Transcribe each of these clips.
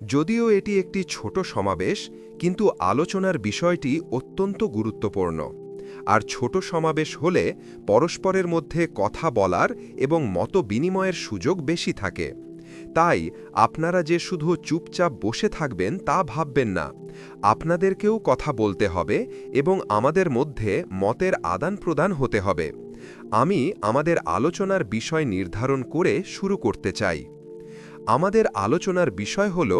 যদিও এটি একটি ছোট সমাবেশ, কিন্তু আলোচনার বিষয়টি অত্যন্ত গুরুত্বপূর্ণ। আর ছোট সমাবেশ হলে পরস্পরের মধ্যে কথা বলার এবং মত বিনিময়ের সুযোগ বেশি থাকে। তাই আপনারা যে শুধু চুপচাপ বসে থাকবেন তা ভাববেন না। আপনাদেরকেও কথা বলতে হবে এবং আমাদের মধ্যে মতের আদান প্রদান হতে হবে। আমি আমাদের আলোচনার বিষয় নির্ধারণ করে শুরু করতে চাই। আমাদের আলোচনার বিষয় হল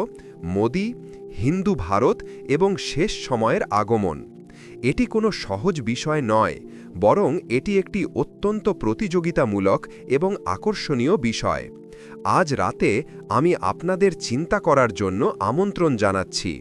মোদি, হিন্দু ভারত এবং শেষ সময়ের আগমন। এটি কোনো সহজ বিষয় নয়, বরং এটি একটি অত্যন্ত প্রতিযোগিতামূলক এবং আকর্ষণীয় বিষয়। আজ রাতে আমি আপনাদের চিন্তা করার জন্য আমন্ত্রণ জানাচ্ছি।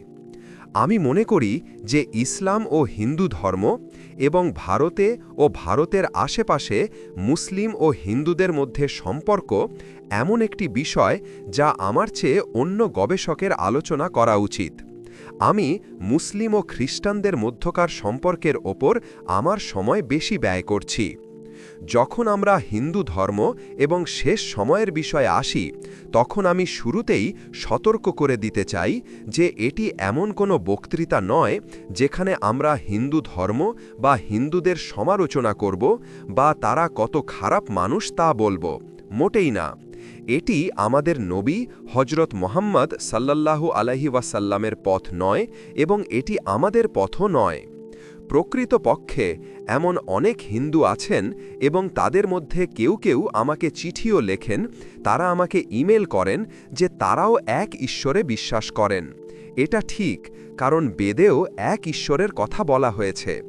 আমি মনে করি যে ইসলাম ও হিন্দু ধর্ম এবং ভারতে ও ভারতের আশেপাশে মুসলিম ও হিন্দুদের মধ্যে সম্পর্ক এমন একটি বিষয় যা আমার চেয়ে অন্য গবেষকের আলোচনা করা উচিত। আমি মুসলিম ও খ্রিস্টানদের মধ্যকার সম্পর্কের ওপর আমার সময় বেশি ব্যয় করছি। যখন আমরা হিন্দু ধর্ম এবং শেষ সময়ের বিষয়ে আসি, তখন আমি শুরুতেই সতর্ক করে দিতে চাই যে এটি এমন কোনো বক্তৃতা নয় যেখানে আমরা হিন্দু ধর্ম বা হিন্দুদের সমালোচনা করব বা তারা কত খারাপ মানুষ তা বলব। মোটেই না। এটি আমাদের নবী হজরত মোহাম্মদ সাল্লাল্লাহু আলহি ওয়াসাল্লামের পথ নয় এবং এটি আমাদের পথও নয়। প্রকৃতপক্ষে এমন অনেক হিন্দু আছেন এবং তাদের মধ্যে কেউ কেউ আমাকে চিঠিও লেখেন, তারা আমাকে ইমেল করেন যে তারাও এক ঈশ্বরে বিশ্বাস করেন। এটা ঠিক, কারণ বেদেও এক ঈশ্বরের কথা বলা হয়েছে।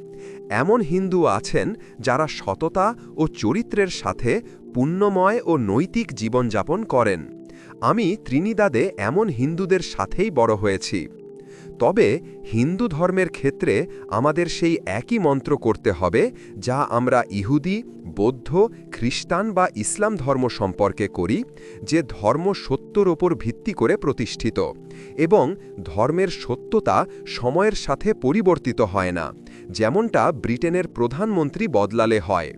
এমন হিন্দু আছেন যারা সততা ও চরিত্রের সাথে পুণ্যময় ও নৈতিক জীবনযাপন করেন। আমি ত্রিনিদাদে এমন হিন্দুদের সাথেই বড় হয়েছি। তবে হিন্দু ধর্মের ক্ষেত্রে আমাদের সেই একই মন্ত্র করতে হবে, যা আমরা ইহুদি, বৌদ্ধ, খ্রিস্টান বা ইসলাম ধর্ম সম্পর্কে করি, যে ধর্ম সত্যর ওপর ভিত্তি করে প্রতিষ্ঠিত। এবং ধর্মের সত্যতা সময়ের সাথে পরিবর্তিত হয় না, যেমনটা ব্রিটেনের প্রধানমন্ত্রী বদলালে হয়।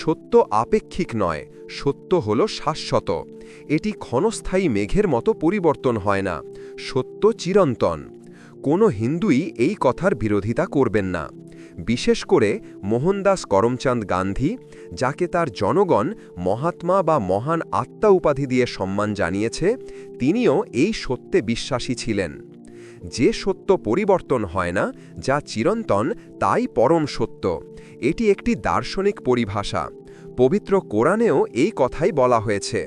সত্য আপেক্ষিক নয়, সত্য হল শাশ্বত। এটি ক্ষণস্থায়ী মেঘের মতো পরিবর্তন হয় না, সত্য চিরন্তন। কোনো হিন্দুই এই কথার বিরোধিতা করবেন না। বিশেষ করে মোহনদাস করমচাঁদ গান্ধী, যাকে তার জনগণ মহাত্মা বা মহান আত্মা উপাধি দিয়ে সম্মান জানিয়েছে, তিনিও এই সত্যে বিশ্বাসী ছিলেন। যে সত্য পরিবর্তন হয় না, যা চিরন্তন, তাই পরম সত্য। এটি একটি দার্শনিক পরিভাষা। পবিত্র কোরআনেও এই কথাই বলা হয়েছে,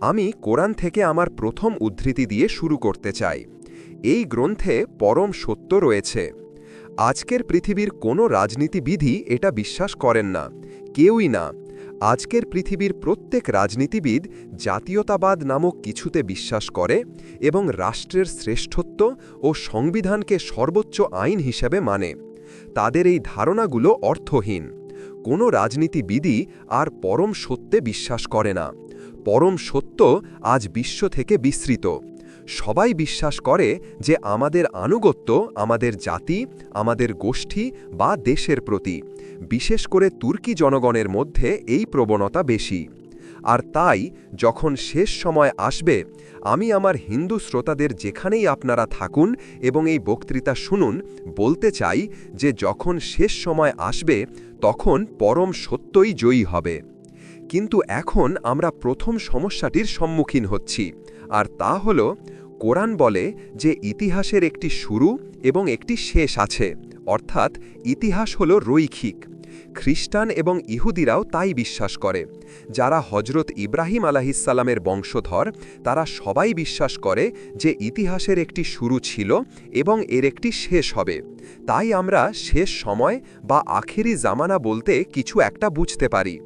আমি কোরআন থেকে আমার প্রথম উদ্ধৃতি দিয়ে শুরু করতে চাই। এই গ্রন্থে পরম সত্য রয়েছে। আজকের পৃথিবীর কোনো রাজনীতিবিধি এটা বিশ্বাস করেন না। কেউই না। আজকের পৃথিবীর প্রত্যেক রাজনীতিবিদ জাতীয়তাবাদ নামক কিছুতে বিশ্বাস করে এবং রাষ্ট্রের শ্রেষ্ঠত্ব ও সংবিধানকে সর্বোচ্চ আইন হিসেবে মানে। তাদের এই ধারণাগুলো অর্থহীন। কোনো রাজনীতিবিদই আর পরম সত্যে বিশ্বাস করে না। পরম সত্য আজ বিশ্ব থেকে বিস্তৃত। সবাই বিশ্বাস করে যে আমাদের আনুগত্য আমাদের জাতি, আমাদের গোষ্ঠী বা দেশের প্রতি। বিশেষ করে তুর্কি জনগণের মধ্যে এই প্রবণতা বেশি। আর তাই, যখন শেষ সময় আসবে, আমি আমার হিন্দু শ্রোতাদের যেখানেই আপনারা থাকুন এবং এই বক্তৃতা শুনুন, বলতে চাই যে যখন শেষ সময় আসবে, তখন পরম সত্যই জয়ী হবে। কিন্তু এখন আমরা প্রথম সমস্যাটির সম্মুখীন হচ্ছি। আর তা হল, কোরআন বলে যে ইতিহাসের একটি শুরু এবং একটি শেষ আছে, অর্থাৎ ইতিহাস হল রৈখিক। খ্রিস্টান এবং ইহুদিরাও তাই বিশ্বাস করে। যারা হজরত ইব্রাহিম আলাহিসাল্লামের বংশধর, তারা সবাই বিশ্বাস করে যে ইতিহাসের একটি শুরু ছিল এবং এর একটি শেষ হবে। তাই আমরা শেষ সময় বা আখেরি জামানা বলতে কিছু একটা বুঝতে পারি।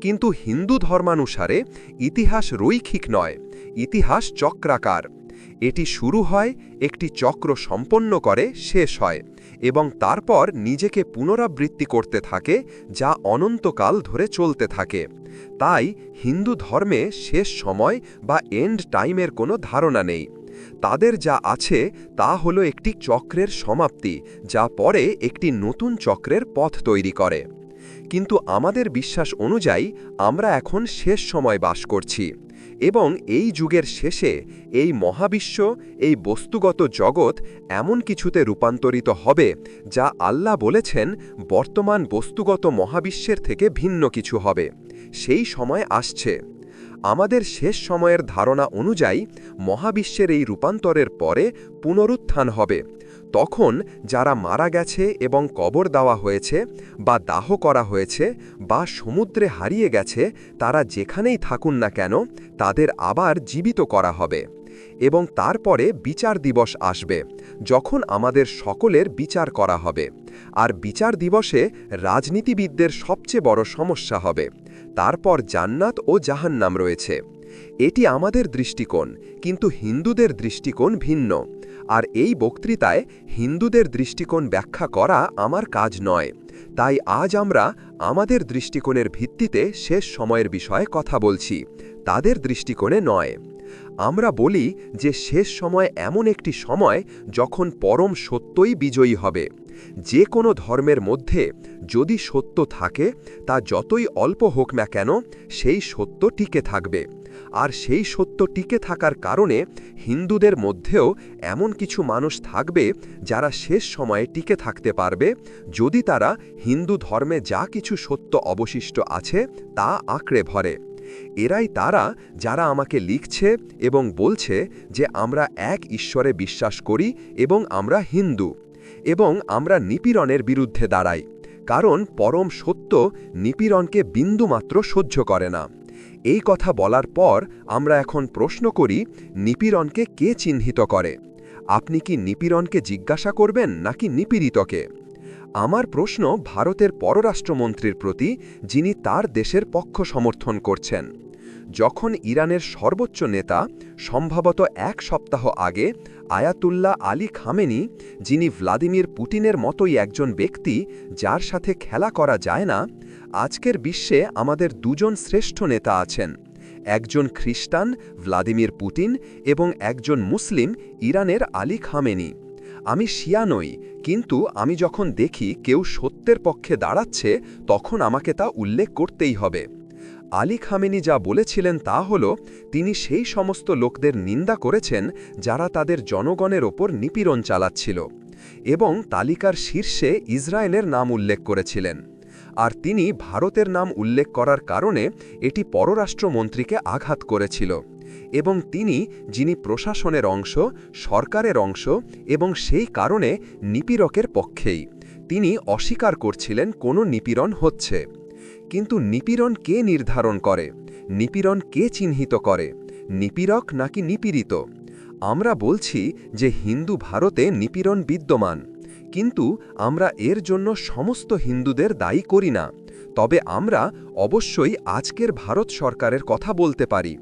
কিন্তু হিন্দু ধর্মানুসারে ইতিহাস রৈখিক নয়, ইতিহাস চক্রাকার। এটি শুরু হয়, একটি চক্র সম্পন্ন করে, শেষ হয় এবং তারপর নিজেকে পুনরাবৃত্তি করতে থাকে, যা অনন্তকাল ধরে চলতে থাকে। তাই হিন্দু ধর্মে শেষ সময় বা এন্ড টাইমের কোনো ধারণা নেই। তাদের যা আছে, তা হলো একটি চক্রের সমাপ্তি, যা পরে একটি নতুন চক্রের পথ তৈরি করে। কিন্তু আমাদের বিশ্বাস অনুযায়ী আমরা এখন শেষ সময় বাস করছি এবং এই যুগের শেষে এই মহাবিশ্ব, এই বস্তুগত জগৎ এমন কিছুতে রূপান্তরিত হবে যা আল্লাহ বলেছেন বর্তমান বস্তুগত মহাবিশ্বের থেকে ভিন্ন কিছু হবে। সেই সময় আসছে। আমাদের শেষ সময়ের ধারণা অনুযায়ী মহাবিশ্বের এই রূপান্তরের পরে পুনরুত্থান হবে। তখন যারা মারা গেছে এবং কবর দেওয়া হয়েছে বা দাহ করা হয়েছে বা সমুদ্রে হারিয়ে গেছে, তারা যেখানেই থাকুন না কেন, তাদের আবার জীবিত করা হবে এবং তারপরে বিচার দিবস আসবে, যখন আমাদের সকলের বিচার করা হবে। আর বিচার দিবসে রাজনীতিবিদদের সবচেয়ে বড় সমস্যা হবে। তারপর জান্নাত ও জাহান্নাম রয়েছে। এটি আমাদের দৃষ্টিকোণ, কিন্তু হিন্দুদের দৃষ্টিকোণ ভিন্ন। আর এই বক্তৃতায় হিন্দুদের দৃষ্টিকোণ ব্যাখ্যা করা আমার কাজ নয়। তাই আজ আমরা আমাদের দৃষ্টিকোণের ভিত্তিতে শেষ সময়ের বিষয়ে কথা বলছি, তাদের দৃষ্টিকোণে নয়। আমরা বলি যে শেষ সময় এমন একটি সময় যখন পরম সত্যই বিজয়ী হবে। যে কোনো ধর্মের মধ্যে যদি সত্য থাকে, তা যতই অল্প হোক না কেন, সেই সত্য টিকে থাকবে। আর সেই সত্য টিকে থাকার কারণে হিন্দুদের মধ্যেও এমন কিছু মানুষ থাকবে যারা শেষ সময়ে টিকে থাকতে পারবে, যদি তারা হিন্দু ধর্মে যা কিছু সত্য অবশিষ্ট আছে তা আঁকড়ে ভরে। এরাই তারা যারা আমাকে লিখছে এবং বলছে যে আমরা এক ঈশ্বরে বিশ্বাস করি এবং আমরা হিন্দু এবং আমরা নিপীড়নের বিরুদ্ধে দাঁড়াই, কারণ পরম সত্য নিপীড়নকে বিন্দুমাত্র সহ্য করে না। এই কথা বলার পর আমরা এখন প্রশ্ন করি, নিপীড়নকে কে চিহ্নিত করে? আপনি কি নিপীড়নকে জিজ্ঞাসা করবেন নাকি নিপীড়িতকে? আমার প্রশ্ন ভারতের পররাষ্ট্রমন্ত্রীর প্রতি, যিনি তার দেশের পক্ষ সমর্থন করছেন। যখন ইরানের সর্বোচ্চ নেতা, সম্ভবত এক সপ্তাহ আগে, আয়াতুল্লাহ আলী খামেনি, যিনি ভ্লাদিমির পুটিনের মতোই একজন ব্যক্তি, যার সাথে খেলা করা যায় না আজকের বিশ্বে আমাদের দুজন শ্রেষ্ঠ নেতা আছেন। একজন খ্রিস্টান, ভ্লাদিমির পুটিন এবং একজন মুসলিম ইরানের আলী খামেনি। আমি শিয়া নই, কিন্তু আমি যখন দেখি কেউ সত্যের পক্ষে দাঁড়াচ্ছে, তখন আমাকে তা উল্লেখ করতেই হবে। আলী খামেনি যা বলেছিলেন তা হল, তিনি সেই সমস্ত লোকদের নিন্দা করেছেন যারা তাদের জনগণের ওপর নিপীড়ন চালাচ্ছিল এবং তালিকার শীর্ষে ইসরায়েলের নাম উল্লেখ করেছিলেন। আর তিনি ভারতের নাম উল্লেখ করার কারণে এটি পররাষ্ট্রমন্ত্রীকে আঘাত করেছিল। এবং তিনি, যিনি প্রশাসনের অংশ, সরকারের অংশ এবং সেই কারণে নিপীড়কের পক্ষেই, তিনি অস্বীকার করছিলেন কোনো নিপীড়ন হচ্ছে। কিন্তু নিপীড়ন কে নির্ধারণ করে? নিপীড়ন কে চিহ্নিত করে? নিপীড়ক নাকি নিপীড়িত? আমরা বলছি যে হিন্দু ভারতে নিপীড়ন বিদ্যমান। কিন্তু আমরা এর জন্য সমস্ত হিন্দুদের দায়ী করি না। তবে আমরা অবশ্যই আজকের ভারত সরকারের কথা বলতে পারি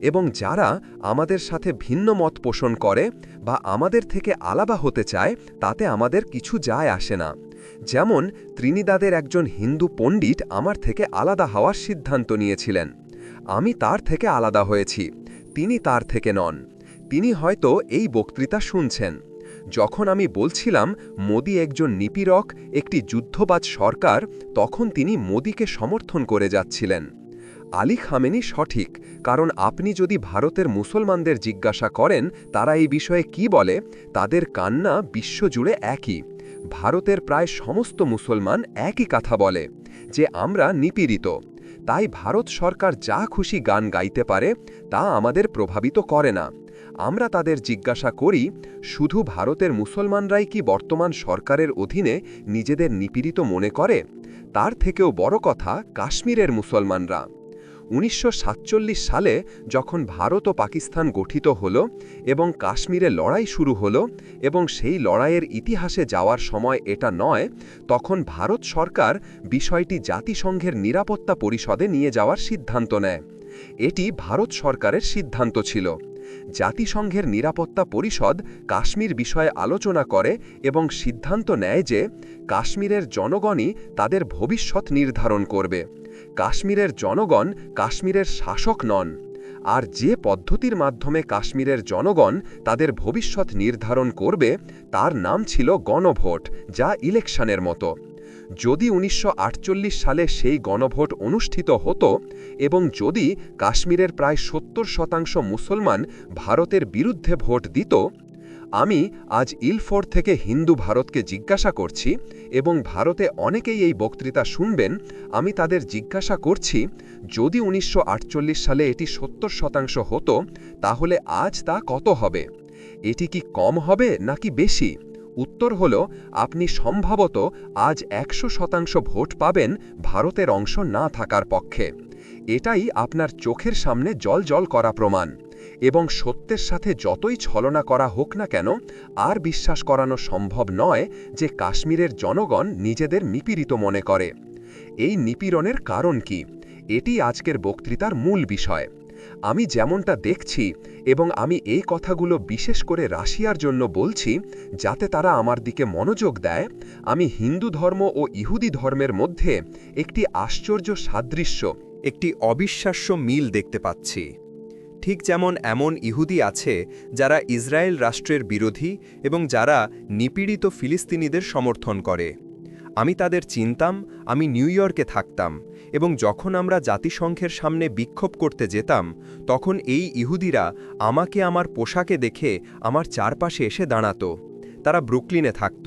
এবং যারা আমাদের সাথে ভিন্ন মত পোষণ করে বা আমাদের থেকে আলাদা হতে চায়, তাতে আমাদের কিছু যায় আসে না। যেমন ত্রিনিদাদের একজন হিন্দু পণ্ডিত আমার থেকে আলাদা হওয়ার সিদ্ধান্ত নিয়েছিলেন। আমি তার থেকে আলাদা হয়েছি, তিনি তার থেকে নন। তিনি হয়তো এই বক্তৃতা শুনছেন। যখন আমি বলছিলাম, মোদি একজন নিপীড়ক, একটি যুদ্ধবাজ সরকার, তখন তিনি মোদিকে সমর্থন করে যাচ্ছিলেন। আলী খামেনি সঠিক, কারণ আপনি যদি ভারতের মুসলমানদের জিজ্ঞাসা করেন, তারা এই বিষয়ে কি বলে, তাদের কান্না বিশ্বজুড়ে একই। ভারতের প্রায় সমস্ত মুসলমান একই কথা বলে, যে আমরা নিপীড়িত। তাই ভারত সরকার যা খুশি গান গাইতে পারে, তা আমাদের প্রভাবিত করে না। আমরা তাদের জিজ্ঞাসা করি, শুধু ভারতের মুসলমানরাই কি বর্তমান সরকারের অধীনে নিজেদের নিপীড়িত মনে করে? তার থেকেও বড় কথা, কাশ্মীরের মুসলমানরা। উনিশশো সাতচল্লিশ সালে যখন ভারত ও পাকিস্তান গঠিত হল এবং কাশ্মীরে লড়াই শুরু হল এবং সেই লড়াইয়ের ইতিহাসে যাওয়ার সময় এটা নয়, তখন ভারত সরকার বিষয়টি জাতিসংঘের নিরাপত্তা পরিষদে নিয়ে যাওয়ার সিদ্ধান্ত নেয়। এটি ভারত সরকারের সিদ্ধান্ত ছিল। জাতিসংঘের নিরাপত্তা পরিষদ কাশ্মীর বিষয়ে আলোচনা করে এবং সিদ্ধান্ত নেয় যে কাশ্মীরের জনগণই তাদের ভবিষ্যৎ নির্ধারণ করবে। কাশ্মীরের জনগণ কাশ্মীরের শাসক নন। আর যে পদ্ধতির মাধ্যমে কাশ্মীরের জনগণ তাদের ভবিষ্যৎ নির্ধারণ করবে, তার নাম ছিল গণভোট, যা ইলেকশনের মতো। যদি উনিশশো আটচল্লিশ সালে সেই গণভোট অনুষ্ঠিত হতো এবং যদি কাশ্মীরের প্রায় সত্তর শতাংশ মুসলমান ভারতের বিরুদ্ধে ভোট দিত, আমি আজ ইলফোর থেকে হিন্দু ভারতকে জিজ্ঞাসা করছি এবং ভারতে অনেকেই এই বক্তৃতা শুনবেন, আমি তাদের জিজ্ঞাসা করছি, যদি উনিশশো আটচল্লিশ সালে এটি সত্তর শতাংশ হতো, তাহলে আজ তা কত হবে? এটি কি কম হবে নাকি বেশি? উত্তর হল, আপনি সম্ভবত আজ একশো শতাংশ ভোট পাবেন ভারতের অংশ না থাকার পক্ষে। এটাই আপনার চোখের সামনে জল জল করা প্রমাণ। এবং সত্যের সাথে যতই ছলনা করা হোক না কেন, আর বিশ্বাস করানো সম্ভব নয় যে কাশ্মীরের জনগণ নিজেদের নিপীড়িত মনে করে। এই নিপীড়নের কারণ কি? এটি আজকের বক্তৃতার মূল বিষয়। আমি যেমনটা দেখছি এবং আমি এই কথাগুলো বিশেষ করে রাশিয়ার জন্য বলছি, যাতে তারা আমার দিকে মনোযোগ দেয়, আমি হিন্দু ধর্ম ও ইহুদি ধর্মের মধ্যে একটি আশ্চর্য সাদৃশ্য, একটি অবিশ্বাস্য মিল দেখতে পাচ্ছি। ঠিক যেমন এমন ইহুদি আছে যারা ইসরায়েল রাষ্ট্রের বিরোধী এবং যারা নিপীড়িত ফিলিস্তিনিদের সমর্থন করে। আমি তাদের চিনতাম, আমি নিউ ইয়র্কে থাকতাম এবং যখন আমরা জাতিসংঘের সামনে বিক্ষোভ করতে যেতাম, তখন এই ইহুদিরা আমাকে আমার পোশাকে দেখে আমার চারপাশে এসে দাঁড়াত। তারা ব্রুকলিনে থাকত।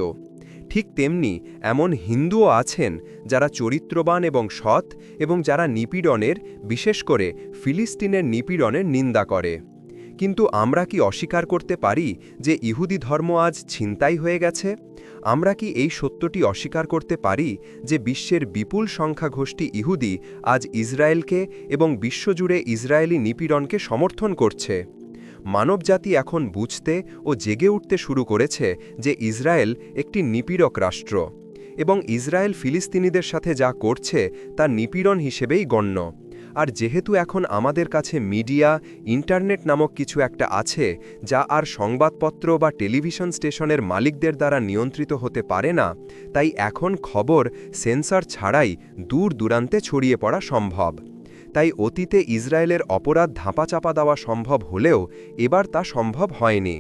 ঠিক তেমনি এমন হিন্দুও আছেন যারা চরিত্রবান এবং সৎ এবং যারা নিপীড়নের, বিশেষ করে ফিলিস্তিনের নিপীড়নের নিন্দা করে। কিন্তু আমরা কি অস্বীকার করতে পারি যে ইহুদি ধর্ম আজ ছিনতাই হয়ে গেছে? আমরা কি এই সত্যটি অস্বীকার করতে পারি যে বিশ্বের বিপুল সংখ্যা গোষ্ঠী ইহুদি আজ ইসরায়েলকে এবং বিশ্বজুড়ে ইসরায়েলি নিপীড়নকে সমর্থন করছে? মানবজাতি এখন বুঝতে ও জেগে উঠতে শুরু করেছে যে ইসরায়েল একটি নিপীড়ক রাষ্ট্র এবং ইসরায়েল ফিলিস্তিনিদের সাথে যা করছে তা নিপীড়ন হিসেবেই গণ্য। আর যেহেতু এখন আমাদের কাছে মিডিয়া, ইন্টারনেট নামক কিছু একটা আছে, যা আর সংবাদপত্র বা টেলিভিশন স্টেশনের মালিকদের দ্বারা নিয়ন্ত্রিত হতে পারে না, তাই এখন খবর সেন্সর ছাড়াই দূর দূরান্তে ছড়িয়ে পড়া সম্ভব। তাই অতীতে ইসরায়েলের অপরাধ ধাপাচাপা দেওয়া সম্ভব হলেও এবার তা সম্ভব হয়নি।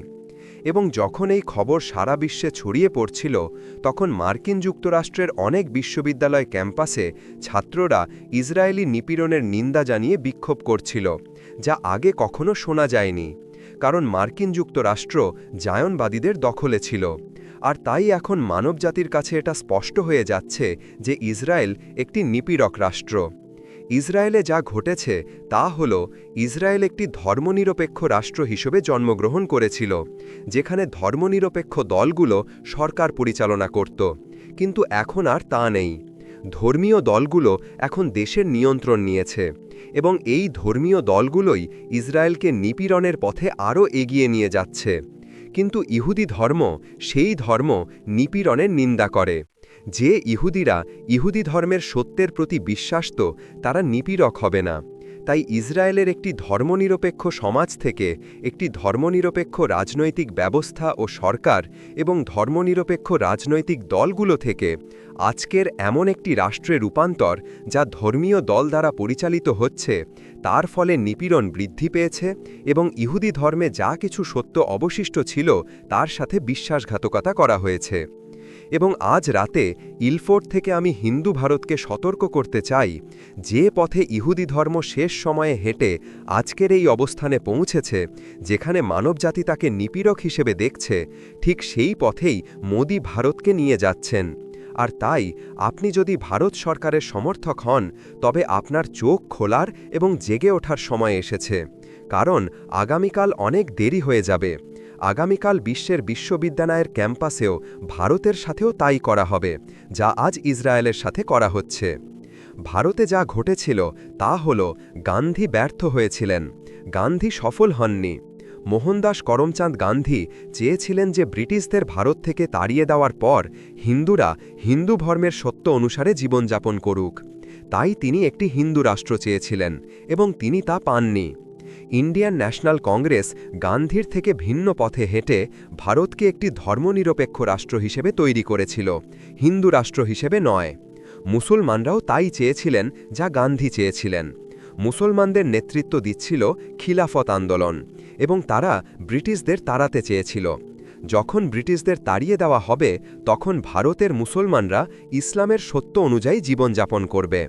এবং যখন এই খবর সারা বিশ্বে ছড়িয়ে পড়ছিল, তখন মার্কিন যুক্তরাষ্ট্রের অনেক বিশ্ববিদ্যালয় ক্যাম্পাসে ছাত্ররা ইসরায়েলি নিপীড়নের নিন্দা জানিয়ে বিক্ষোভ করছিল, যা আগে কখনো শোনা যায়নি, কারণ মার্কিন যুক্তরাষ্ট্র জায়নবাদীদের দখলে ছিল। আর তাই এখন মানবজাতির কাছে এটা স্পষ্ট হয়ে যাচ্ছে যে ইসরায়েল একটি নিপীড়ক রাষ্ট্র। ইসরায়েলে যা ঘটেছে তা হল, ইসরায়েল একটি ধর্মনিরপেক্ষ রাষ্ট্র হিসেবে জন্মগ্রহণ করেছিল, যেখানে ধর্মনিরপেক্ষ দলগুলো সরকার পরিচালনা করত। কিন্তু এখন আর তা নেই। ধর্মীয় দলগুলো এখন দেশের নিয়ন্ত্রণ নিয়েছে এবং এই ধর্মীয় দলগুলোই ইসরায়েলকে নিপীড়নের পথে আরও এগিয়ে নিয়ে যাচ্ছে। কিন্তু ইহুদি ধর্ম সেই ধর্ম নিপীড়নের নিন্দা করে। যে ইহুদিরা ইহুদি ধর্মের সত্যের প্রতি বিশ্বাস্ত, তারা নিপীড়ক হবে না। তাই ইসরায়েলের একটি ধর্মনিরপেক্ষ সমাজ থেকে একটি ধর্মনিরপেক্ষ রাজনৈতিক ব্যবস্থা ও সরকার এবং ধর্মনিরপেক্ষ রাজনৈতিক দলগুলো থেকে আজকের এমন একটি রাষ্ট্রে রূপান্তর যা ধর্মীয় দল দ্বারা পরিচালিত হচ্ছে, তার ফলে নিপীড়ন বৃদ্ধি পেয়েছে এবং ইহুদি ধর্মে যা কিছু সত্য অবশিষ্ট ছিল, তার সাথে বিশ্বাসঘাতকতা করা হয়েছে। এবং আজ রাতে ইলফোর্ট থেকে আমি হিন্দু ভারতকে সতর্ক করতে চাই, যে পথে ইহুদি ধর্ম শেষ সময়ে হেঁটে আজকের এই অবস্থানে পৌঁছেছে, যেখানে মানবজাতি তাকে নিপীড়ক হিসেবে দেখছে, ঠিক সেই পথেই মোদি ভারতকে নিয়ে যাচ্ছেন। আর তাই, আপনি যদি ভারত সরকারের সমর্থক হন, তবে আপনার চোখ খোলার এবং জেগে ওঠার সময় এসেছে, কারণ আগামীকাল অনেক দেরি হয়ে যাবে। আগামীকাল বিশ্বের বিশ্ববিদ্যালয়ের ক্যাম্পাসেও ভারতের সাথেও তাই করা হবে, যা আজ ইসরায়েলের সাথে করা হচ্ছে। ভারতে যা ঘটেছিল, তা হল গান্ধী ব্যর্থ হয়েছিলেন, গান্ধী সফল হননি। মোহনদাস করমচাঁদ গান্ধী চেয়েছিলেন যে ব্রিটিশদের ভারত থেকে তাড়িয়ে দেওয়ার পর হিন্দুরা হিন্দু ধর্মের সত্য অনুসারে জীবনযাপন করুক। তাই তিনি একটি হিন্দু রাষ্ট্র চেয়েছিলেন এবং তিনি তা পাননি। ইন্ডিয়ান ন্যাশনাল কংগ্রেস গান্ধীর থেকে ভিন্ন পথে হেঁটে ভারতকে একটি ধর্মনিরপেক্ষ রাষ্ট্র হিসেবে তৈরি করেছিল, হিন্দু রাষ্ট্র হিসেবে নয়। মুসলমানরাও তাই চেয়েছিলেন যা গান্ধী চেয়েছিলেন। মুসলমানদের নেতৃত্ব দিচ্ছিল খিলাফত আন্দোলন এবং তারা ব্রিটিশদের তাড়াতে চেয়েছিল। যখন ব্রিটিশদের তাড়িয়ে দেওয়া হবে, তখন ভারতের মুসলমানরা ইসলামের সত্য অনুযায়ী জীবনযাপন করবে।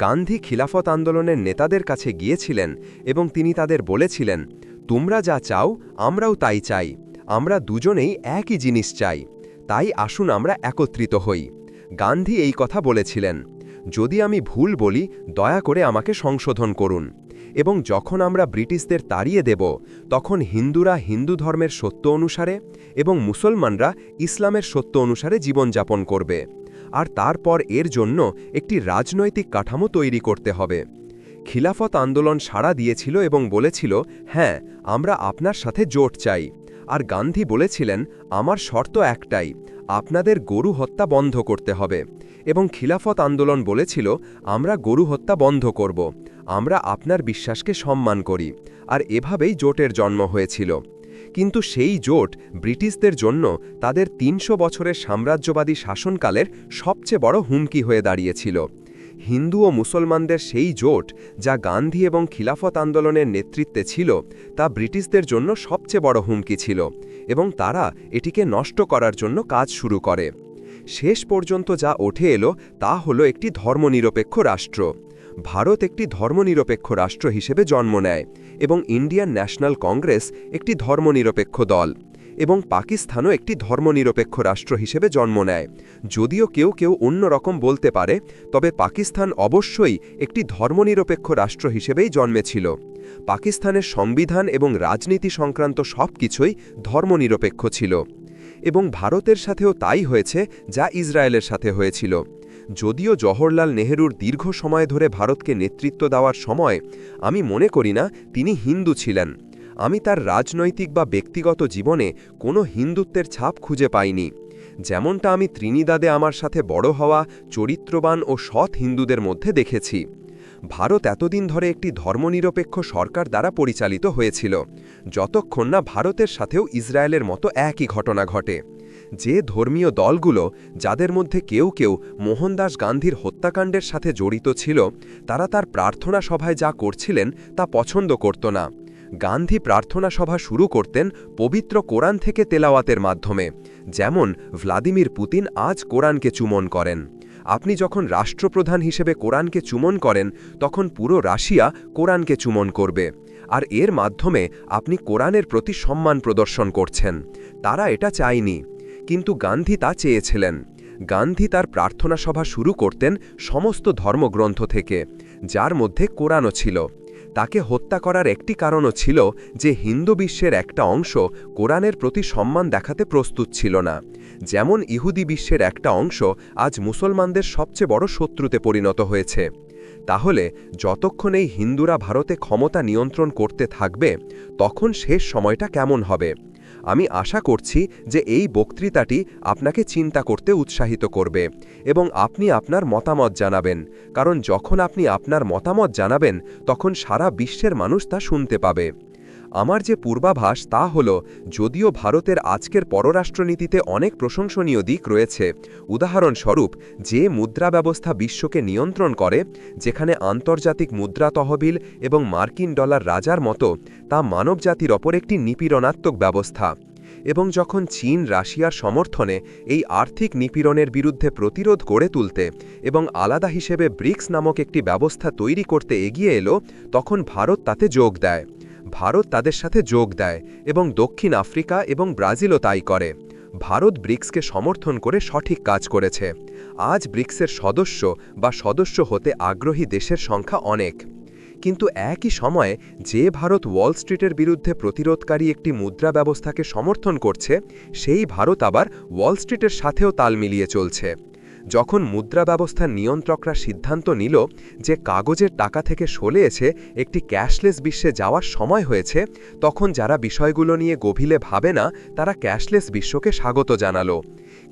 গান্ধী খিলাফত আন্দোলনের নেতাদের কাছে গিয়েছিলেন এবং তিনি তাদের বলেছিলেন, তোমরা যা চাও, আমরাও তাই চাই। আমরা দুজনেই একই জিনিস চাই। তাই আসুন আমরা একত্রিত হই। গান্ধী এই কথা বলেছিলেন। যদি আমি ভুল বলি, দয়া করে আমাকে সংশোধন করুন। এবং যখন আমরা ব্রিটিশদের তাড়িয়ে দেব, তখন হিন্দুরা হিন্দু ধর্মের সত্য অনুসারে এবং মুসলমানরা ইসলামের সত্য অনুসারে জীবনযাপন করবে। আর তারপর এর জন্য একটি রাজনৈতিক কাঠামো তৈরি করতে হবে। খিলাফত আন্দোলন সাড়া দিয়েছিল এবং বলেছিল হ্যাঁ আমরা আপনার সাথে জোট চাই। আর গান্ধী বলেছিলেন, আমার শর্ত একটাই, আপনাদের গরু হত্যা বন্ধ করতে হবে। এবং খিলাফত আন্দোলন বলেছিল, আমরা গরু হত্যা বন্ধ করব, আমরা আপনার বিশ্বাসকে সম্মান করি। আর এভাবেই জোটের জন্ম হয়েছিল। কিন্তু সেই জোট ব্রিটিশদের জন্য তাদের তিনশো বছরের সাম্রাজ্যবাদী শাসনকালের সবচেয়ে বড় হুমকি হয়ে দাঁড়িয়েছিল। হিন্দু ও মুসলমানদের সেই জোট যা গান্ধী এবং খিলাফত আন্দোলনের নেতৃত্বে ছিল, তা ব্রিটিশদের জন্য সবচেয়ে বড় হুমকি ছিল এবং তারা এটিকে নষ্ট করার জন্য কাজ শুরু করে। শেষ পর্যন্ত যা ওঠে এলো তা হলো একটি ধর্মনিরপেক্ষ রাষ্ট্র। ভারত একটি ধর্মনিরপেক্ষ রাষ্ট্র হিসেবে জন্ম নেয় এবং ইন্ডিয়ান ন্যাশনাল কংগ্রেস একটি ধর্মনিরপেক্ষ দল এবং পাকিস্তানও একটি ধর্মনিরপেক্ষ রাষ্ট্র হিসেবে জন্ম নেয়। যদিও কেউ কেউ অন্য রকম বলতে পারে, তবে পাকিস্তান অবশ্যই একটি ধর্মনিরপেক্ষ রাষ্ট্র হিসেবেই জন্মেছিল। পাকিস্তানের সংবিধান এবং রাজনীতি সংক্রান্ত সব কিছুই ধর্মনিরপেক্ষ ছিল এবং ভারতের সাথেও তাই হয়েছে যা ইসরায়েলের সাথে হয়েছিল। যদিও জওহরলাল নেহরুর দীর্ঘ সময় ধরে ভারতকে নেতৃত্ব দেওয়ার সময়, আমি মনে করি না তিনি হিন্দু ছিলেন। আমি তার রাজনৈতিক বা ব্যক্তিগত জীবনে কোনো হিন্দুত্বের ছাপ খুঁজে পাইনি। যেমনটা আমি ত্রিনিদাদে আমার সাথে বড় হওয়া, চরিত্রবান ও সৎ হিন্দুদের মধ্যে দেখেছি। ভারত এতদিন ধরে একটি ধর্মনিরপেক্ষ সরকার দ্বারা পরিচালিত হয়েছিল, যতক্ষণ না ভারতের সাথেও ইসরায়েলের মতো একই ঘটনা ঘটে। যে ধর্মীয় দলগুলো যাদের মধ্যে কেউ কেউ মোহনদাস গান্ধীর হত্যাকাণ্ডের সাথে জড়িত ছিল, তারা তার প্রার্থনা সভায় যা করছিলেন তা পছন্দ করত না। গান্ধী প্রার্থনা সভা শুরু করতেন পবিত্র কোরআন থেকে তেলাওয়াতের মাধ্যমে, যেমন ভ্লাদিমির পুতিন আজ কোরআনকে চুমন করেন। আপনি যখন রাষ্ট্রপ্রধান হিসেবে কোরআনকে চুমন করেন, তখন পুরো রাশিয়া কোরআনকে চুমন করবে। আর এর মাধ্যমে আপনি কোরআনের প্রতি সম্মান প্রদর্শন করছেন। তারা এটা চায়নি। কিন্তু গান্ধী তা চেয়েছিলেন। গান্ধী তার প্রার্থনা সভা শুরু করতেন সমস্ত ধর্মগ্রন্থ থেকে, যার মধ্যে কোরআনও ছিল। তাকে হত্যা করার একটি কারণও ছিল যে হিন্দু বিশ্বের একটা অংশ কোরআনের প্রতি সম্মান দেখাতে প্রস্তুত ছিল না। যেমন ইহুদি বিশ্বের একটা অংশ আজ মুসলমানদের সবচেয়ে বড় শত্রুতে পরিণত হয়েছে। তাহলে যতক্ষণ এই হিন্দুরা ভারতে ক্ষমতা নিয়ন্ত্রণ করতে থাকবে, তখন শেষ সময়টা কেমন হবে? আমি আশা করছি যে এই বক্তৃতাটি আপনাকে চিন্তা করতে উৎসাহিত করবে এবং আপনি আপনার মতামত জানাবেন, কারণ যখন আপনি আপনার মতামত জানাবেন, তখন সারা বিশ্বের মানুষ তা শুনতে পাবে। আমার যে পূর্বাভাস তা হল, যদিও ভারতের আজকের পররাষ্ট্রনীতিতে অনেক প্রশংসনীয় দিক রয়েছে। উদাহরণস্বরূপ, যে মুদ্রা ব্যবস্থা বিশ্বকে নিয়ন্ত্রণ করে, যেখানে আন্তর্জাতিক মুদ্রা তহবিল এবং মার্কিন ডলার রাজার মতো, তা মানবজাতির অপর একটি নিপীড়নাত্মক ব্যবস্থা। এবং যখন চীন রাশিয়ার সমর্থনে এই আর্থিক নিপীড়নের বিরুদ্ধে প্রতিরোধ গড়ে তুলতে এবং আলাদা হিসেবে ব্রিক্স নামক একটি ব্যবস্থা তৈরি করতে এগিয়ে এলো, তখন ভারত তাতে যোগ দেয়। ভারত তাদের সাথে যোগ দেয় এবং দক্ষিণ আফ্রিকা এবং ব্রাজিলও তাই করে। ভারত ব্রিক্সকে সমর্থন করে সঠিক কাজ করেছে। আজ ব্রিক্সের সদস্য বা সদস্য হতে আগ্রহী দেশের সংখ্যা অনেক। কিন্তু একই সময়ে যে ভারত ওয়াল স্ট্রিটের বিরুদ্ধে প্রতিরোধকারী একটি মুদ্রা ব্যবস্থাকে সমর্থন করছে, সেই ভারত আবার ওয়াল স্ট্রিটের সাথেও তাল মিলিয়ে চলছে। যখন মুদ্রা ব্যবস্থার নিয়ন্ত্রকরা সিদ্ধান্ত নিল যে কাগজের টাকা থেকে সলে এসে একটি ক্যাশলেস বিশ্বে যাওয়ার সময় হয়েছে, তখন যারা বিষয়গুলো নিয়ে গভীরে ভাবে না, তারা ক্যাশলেস বিশ্বকে স্বাগত জানালো।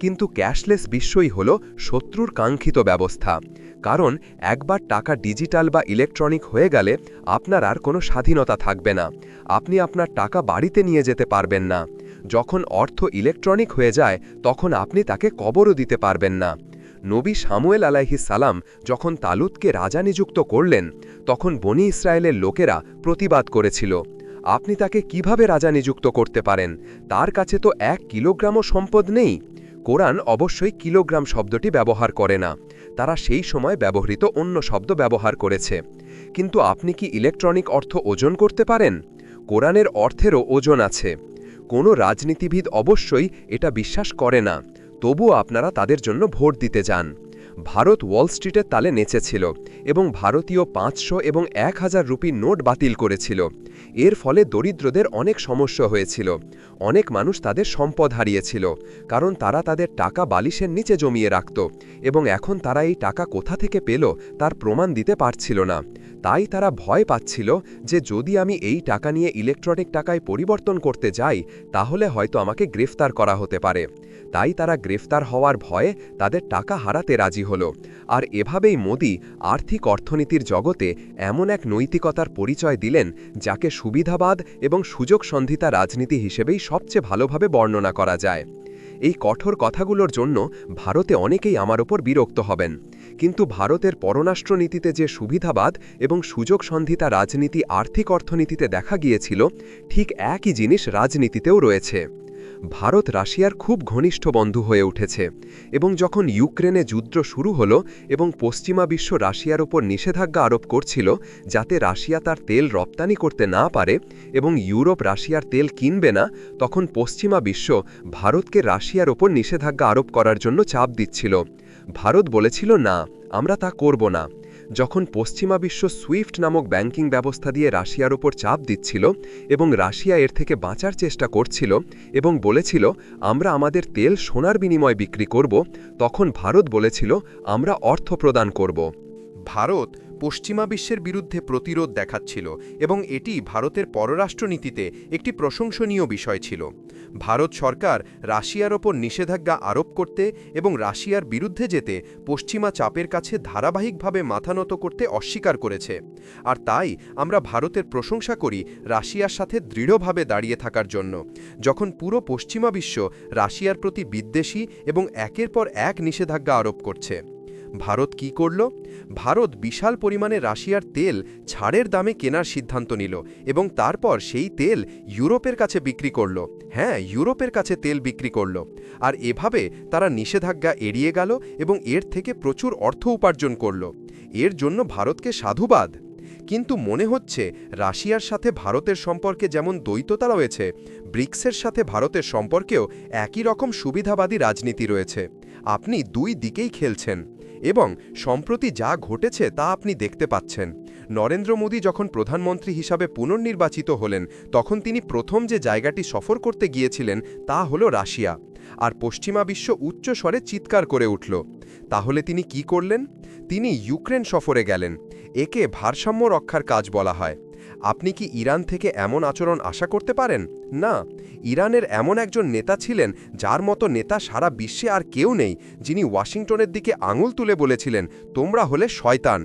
কিন্তু ক্যাশলেস বিশ্বই হল শত্রুর কাঙ্ক্ষিত ব্যবস্থা। কারণ একবার টাকা ডিজিটাল বা ইলেকট্রনিক হয়ে গেলে আপনার আর কোনো স্বাধীনতা থাকবে না। আপনি আপনার টাকা বাড়িতে নিয়ে যেতে পারবেন না। যখন অর্থ ইলেকট্রনিক হয়ে যায়, তখন আপনি তাকে কবরও দিতে পারবেন না। নবী সামুয়েল আলাইহি সালাম যখন তালুতকে রাজা নিযুক্ত করলেন, তখন বনি ইসরায়েলের লোকেরা প্রতিবাদ করেছিল। আপনি তাকে কীভাবে রাজা নিযুক্ত করতে পারেন? তার কাছে তো এক কিলোগ্রামও সম্পদ নেই। কোরআন অবশ্যই কিলোগ্রাম শব্দটি ব্যবহার করে না। তারা সেই সময় ব্যবহৃত অন্য শব্দ ব্যবহার করেছে। কিন্তু আপনি কি ইলেকট্রনিক অর্থ ওজন করতে পারেন? কোরআনের অর্থেরও ওজন আছে। কোনো রাজনীতিবিদ অবশ্যই এটা বিশ্বাস করে না। তবুও আপনারা তাদের জন্য ভোট দিতে যান। ভারত ওয়াল স্ট্রিটের তালে নেচেছিল এবং ভারতীয় পাঁচশো এবং এক হাজার রুপি নোট বাতিল করেছিল। এর ফলে দরিদ্রদের অনেক সমস্যা হয়েছিল। অনেক মানুষ তাদের সম্পদ হারিয়েছিল, কারণ তারা তাদের টাকা বালিশের নিচে জমিয়ে রাখত এবং এখন তারা এই টাকা কোথা থেকে পেল তার প্রমাণ দিতে পারছিল না। তাই তারা ভয় পাচ্ছিল যে যদি আমি এই টাকা নিয়ে ইলেকট্রনিক টাকায় পরিবর্তন করতে যাই, তাহলে হয়তো আমাকে গ্রেফতার করা হতে পারে। তাই তারা গ্রেফতার হওয়ার ভয়ে তাদের টাকা হারাতে রাজি হল। আর এভাবেই মোদি আর্থিক অর্থনীতির জগতে এমন এক নৈতিকতার পরিচয় দিলেন, যাকে সুবিধাবাদ এবং সুযোগ সন্ধিতা রাজনীতি হিসেবেই সবচেয়ে ভালোভাবে বর্ণনা করা যায়। এই কঠোর কথাগুলোর জন্য ভারতে অনেকেই আমার ওপর বিরক্ত হবেন। কিন্তু ভারতের পররাষ্ট্রনীতিতে যে সুবিধাবাদ এবং সুযোগ সন্ধিতা রাজনীতি, আর্থিক অর্থনীতিতে দেখা গিয়েছিল, ঠিক একই জিনিস রাজনীতিতেও রয়েছে। ভারত রাশিয়ার খুব ঘনিষ্ঠ বন্ধু হয়ে উঠেছে এবং যখন ইউক্রেনে যুদ্ধ শুরু হল এবং পশ্চিমা বিশ্ব রাশিয়ার ওপর নিষেধাজ্ঞা আরোপ করছিল যাতে রাশিয়া তার তেল রপ্তানি করতে না পারে এবং ইউরোপ রাশিয়ার তেল কিনবে না, তখন পশ্চিমা বিশ্ব ভারতকে রাশিয়ার ওপর নিষেধাজ্ঞা আরোপ করার জন্য চাপ দিচ্ছিল। ভারত বলেছিল, না, আমরা তা করব না। যখন পশ্চিমা বিশ্ব সুইফট নামক ব্যাংকিং ব্যবস্থা দিয়ে রাশিয়ার ওপর চাপ দিচ্ছিল এবং রাশিয়া এর থেকে বাঁচার চেষ্টা করছিল এবং বলেছিল, আমরা আমাদের তেল সোনার বিনিময় বিক্রি করব, তখন ভারত বলেছিল, আমরা অর্থ প্রদান করব। ভারত পশ্চিমা বিশ্বের বিরুদ্ধে প্রতিরোধ দেখাচ্ছিল এবং এটি ভারতের পররাষ্ট্রনীতিতে একটি প্রশংসনীয় বিষয় ছিল। ভারত সরকার রাশিয়ার ওপর নিষেধাজ্ঞা আরোপ করতে এবং রাশিয়ার বিরুদ্ধে যেতে পশ্চিমা চাপের কাছে ধারাবাহিকভাবে মাথানত করতে অস্বীকার করেছে। আর তাই আমরা ভারতের প্রশংসা করি রাশিয়ার সাথে দৃঢ়ভাবে দাঁড়িয়ে থাকার জন্য। যখন পুরো পশ্চিমা বিশ্ব রাশিয়ার প্রতি বিদ্বেষী এবং একের পর এক নিষেধাজ্ঞা আরোপ করছে। ভারত কি করল? ভারত বিশাল পরিমাণে রাশিয়ার তেল ছাড়ের দামে কেনার সিদ্ধান্ত নিল এবং তারপর সেই তেল ইউরোপের কাছে বিক্রি করল। হ্যাঁ ইউরোপের কাছে তেল বিক্রি করল। আর এভাবে তারা নিষেধাজ্ঞা এড়িয়ে গেল এবং এর থেকে প্রচুর অর্থ উপার্জন করল। এর জন্য ভারতকে সাধুবাদ। কিন্তু মনে হচ্ছে রাশিয়ার সাথে ভারতের সম্পর্কে যেমন দ্বৈততা রয়েছে, ব্রিক্সের সাথে ভারতের সম্পর্কেও একই রকম সুবিধাবাদী রাজনীতি রয়েছে। আপনি দুই দিকেই খেলছেন। এবং সম্প্রতি যা ঘটেছে তা আপনি দেখতে পাচ্ছেন। নরেন্দ্র মোদী যখন প্রধানমন্ত্রী হিসাবে পুনর্নির্বাচিত হলেন, তখন তিনি প্রথম যে জায়গাটি সফর করতে গিয়েছিলেন তা হল রাশিয়া। আর পশ্চিমা বিশ্ব উচ্চ স্বরে চিৎকার করে উঠল। তাহলে তিনি কি করলেন? তিনি ইউক্রেন সফরে গেলেন। একে ভারসাম্য রক্ষার কাজ বলা হয়। আপনি কি ইরান থেকে এমন আচরণ আশা করতে পারেন? না, ইরানের এমন একজন নেতা ছিলেন যার মতো নেতা সারা বিশ্বে আর কেউ নেই যিনি ওয়াশিংটনের দিকে আঙুল তুলে বলেছিলেন, তোমরা হলে শয়তান।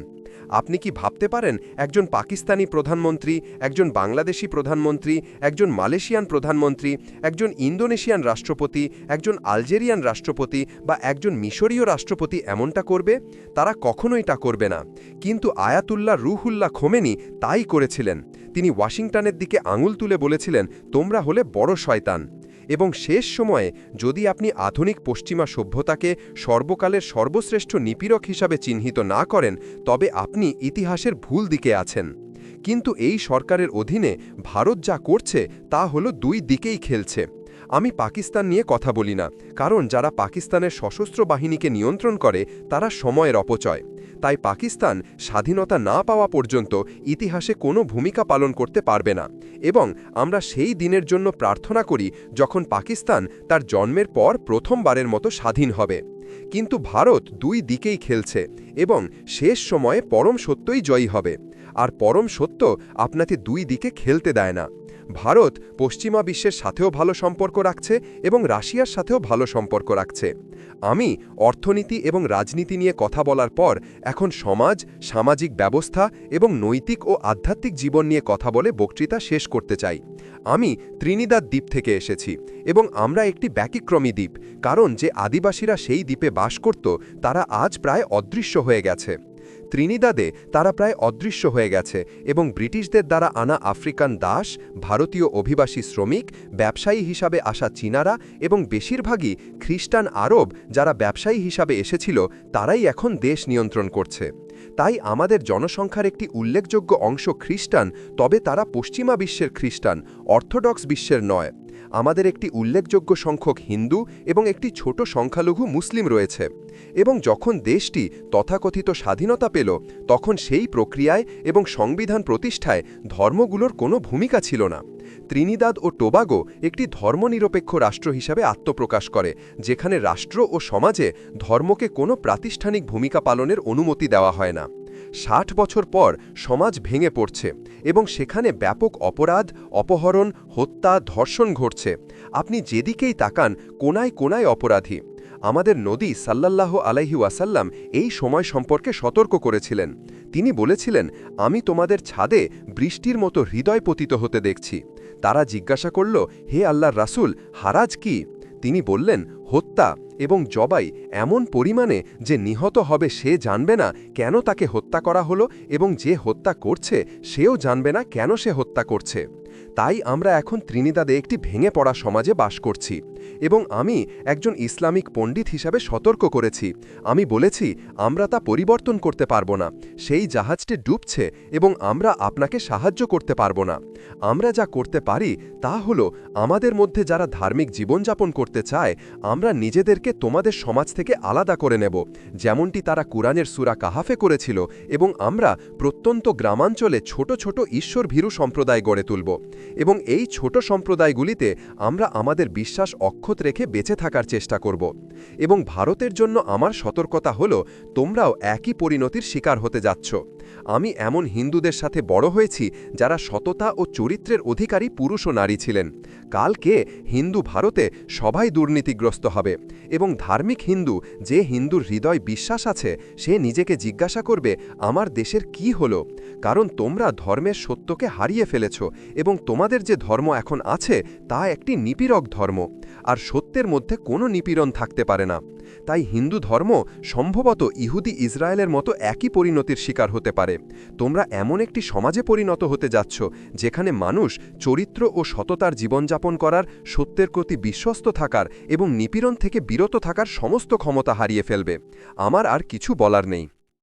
আপনি কি ভাবতে পারেন, একজন পাকিস্তানি প্রধানমন্ত্রী, একজন বাংলাদেশি প্রধানমন্ত্রী, একজন মালয়েশিয়ান প্রধানমন্ত্রী, একজন ইন্দোনেশিয়ান রাষ্ট্রপতি, একজন আলজেরিয়ান রাষ্ট্রপতি বা একজন মিশরীয় রাষ্ট্রপতি এমনটা করবে? তারা কখনোই তা করবে না। কিন্তু আয়াতুল্লাহ রুহুল্লাহ খোমেনি তাই করেছিলেন। তিনি ওয়াশিংটনের দিকে আঙুল তুলে বলেছিলেন, তোমরা হলে বড় শয়তান। এবং শেষ সময়ে যদি আপনি আধুনিক পশ্চিমা সভ্যতাকে সর্বকালের সর্বশ্রেষ্ঠ নিপীড়ক হিসাবে চিহ্নিত না করেন, তবে আপনি ইতিহাসের ভুল দিকে আছেন। কিন্তু এই সরকারের অধীনে ভারত যা করছে, তা হলো দুই দিকেই খেলছে। আমি পাকিস্তান নিয়ে কথা বলি না, কারণ যারা পাকিস্তানের সশস্ত্র বাহিনীকে নিয়ন্ত্রণ করে, তারা সময়ের অপচয়। তাই পাকিস্তান স্বাধীনতা না পাওয়া পর্যন্ত ইতিহাসে কোনো ভূমিকা পালন করতে পারবে না। এবং আমরা সেই দিনের জন্য প্রার্থনা করি যখন পাকিস্তান তার জন্মের পর প্রথমবারের মতো স্বাধীন হবে। কিন্তু ভারত দুই দিকেই খেলছে এবং শেষ সময়ে পরম সত্যই জয়ী হবে। আর পরম সত্য আপনাকে দুই দিকে খেলতে দেয় না। ভারত পশ্চিমা বিশ্বের সাথেও ভালো সম্পর্ক রাখছে এবং রাশিয়ার সাথেও ভালো সম্পর্ক রাখছে। আমি অর্থনীতি এবং রাজনীতি নিয়ে কথা বলার পর এখন সমাজ, সামাজিক ব্যবস্থা এবং নৈতিক ও আধ্যাত্মিক জীবন নিয়ে কথা বলে বক্তৃতা শেষ করতে চাই। আমি ত্রিনিদাদ দ্বীপ থেকে এসেছি এবং আমরা একটি ব্যতিক্রমী দ্বীপ, কারণ যে আদিবাসীরা সেই দ্বীপে বাস করত, তারা আজ প্রায় অদৃশ্য হয়ে গেছে। ত্রিনিদাদে তারা প্রায় অদৃশ্য হয়ে গেছে এবং ব্রিটিশদের দ্বারা আনা আফ্রিকান দাস, ভারতীয় অভিবাসী শ্রমিক, ব্যবসায়ী হিসাবে আসা চীনারা এবং বেশিরভাগই খ্রিস্টান আরব যারা ব্যবসায়ী হিসাবে এসেছিল, তারাই এখন দেশ নিয়ন্ত্রণ করছে। তাই আমাদের জনসংখ্যার একটি উল্লেখযোগ্য অংশ খ্রিস্টান, তবে তারা পশ্চিমা বিশ্বের খ্রিস্টান, অর্থোডক্স বিশ্বের নয়। আমাদের একটি উল্লেখযোগ্য সংখ্যক হিন্দু এবং একটি ছোট সংখ্যালঘু মুসলিম রয়েছে। এবং যখন দেশটি তথাকথিত স্বাধীনতা পেল, তখন সেই প্রক্রিয়ায় এবং সংবিধান প্রতিষ্ঠায় ধর্মগুলোর কোনো ভূমিকা ছিল না। ত্রিনিদাদ ও টোবাগো একটি ধর্মনিরপেক্ষ রাষ্ট্র হিসাবে আত্মপ্রকাশ করে, যেখানে রাষ্ট্র ও সমাজে ধর্মকে কোনো প্রাতিষ্ঠানিক ভূমিকা পালনের অনুমতি দেওয়া হয় না। ষাট বছর পর সমাজ ভেঙে পড়ছে এবং সেখানে ব্যাপক অপরাধ, অপহরণ, হত্যা, ধর্ষণ ঘটছে। আপনি যেদিকেই তাকান, কোনায় কোনায় অপরাধী। আমাদের নদী সাল্লাল্লাহ আলাইহি ওয়াসাল্লাম এই সময় সম্পর্কে সতর্ক করেছিলেন। তিনি বলেছিলেন, আমি তোমাদের ছাদে বৃষ্টির মতো হৃদয় পতিত হতে দেখছি। তারা জিজ্ঞাসা করল, হে আল্লাহর রাসূল, হারাজ কি? তিনি বললেন, হত্যা এবং জবাই এমন পরিমাণে যে নিহত হবে সে জানবে না কেন তাকে হত্যা করা হলো এবং যে হত্যা করছে সেও জানবে না কেন সে হত্যা করছে। তাই আমরা এখন ত্রিনিদাদে একটি ভেঙে পড়া সমাজে বাস করছি। এবং আমি একজন ইসলামিক পণ্ডিত হিসাবে সতর্ক করেছি। আমি বলেছি, আমরা তা পরিবর্তন করতে পারব না। সেই জাহাজটি ডুবছে এবং আমরা আপনাকে সাহায্য করতে পারব না। আমরা যা করতে পারি তা হলো, আমাদের মধ্যে যারা ধার্মিক জীবনযাপন করতে চায়, আমরা নিজেদেরকে তোমাদের সমাজ থেকে আলাদা করে নেব। যেমনটি তারা কুরআনের সুরা কাহাফে করেছিল এবং আমরা প্রত্যন্ত গ্রামাঞ্চলে ছোট ছোট ঈশ্বর ভীরু সম্প্রদায় গড়ে তুলব। এবং এই ছোট সম্প্রদায়গুলিতে আমরা আমাদের বিশ্বাস অক্ষত রেখে বেঁচে থাকার চেষ্টা করব। এবং ভারতের জন্য আমার সতর্কতা হল, তোমরাও একই পরিণতির শিকার হতে যাচ্ছ। আমি এমন হিন্দুদের সাথে বড় হয়েছি যারা সততা ও চরিত্রের অধিকারী পুরুষ ও নারী ছিলেন। কালকে হিন্দু ভারতে সবাই দুর্নীতিগ্রস্ত হবে এবং ধার্মিক হিন্দু যে হিন্দুর হৃদয় বিশ্বাস আছে, সে নিজেকে জিজ্ঞাসা করবে, আমার দেশের কি হলো? কারণ তোমরা ধর্মের সত্যকে হারিয়ে ফেলেছ এবং তোমাদের যে ধর্ম এখন আছে, তা একটি নিপীড়ক ধর্ম। আর সত্যের মধ্যে কোনো নিপীড়ন থাকতে পারে না। তাই হিন্দু ধর্ম সম্ভবত ইহুদি ইসরায়েলের মতো একই পরিণতির শিকার হতে পারে। তোমরা এমন একটি সমাজে পরিণত হতে যাচ্ছ, যেখানে মানুষ চরিত্র ও সততার জীবনযাপন করার, সত্যের প্রতি বিশ্বস্ত থাকার এবং নিপীড়ন থেকে বিরত থাকার সমস্ত ক্ষমতা হারিয়ে ফেলবে। আমার আর কিছু বলার নেই।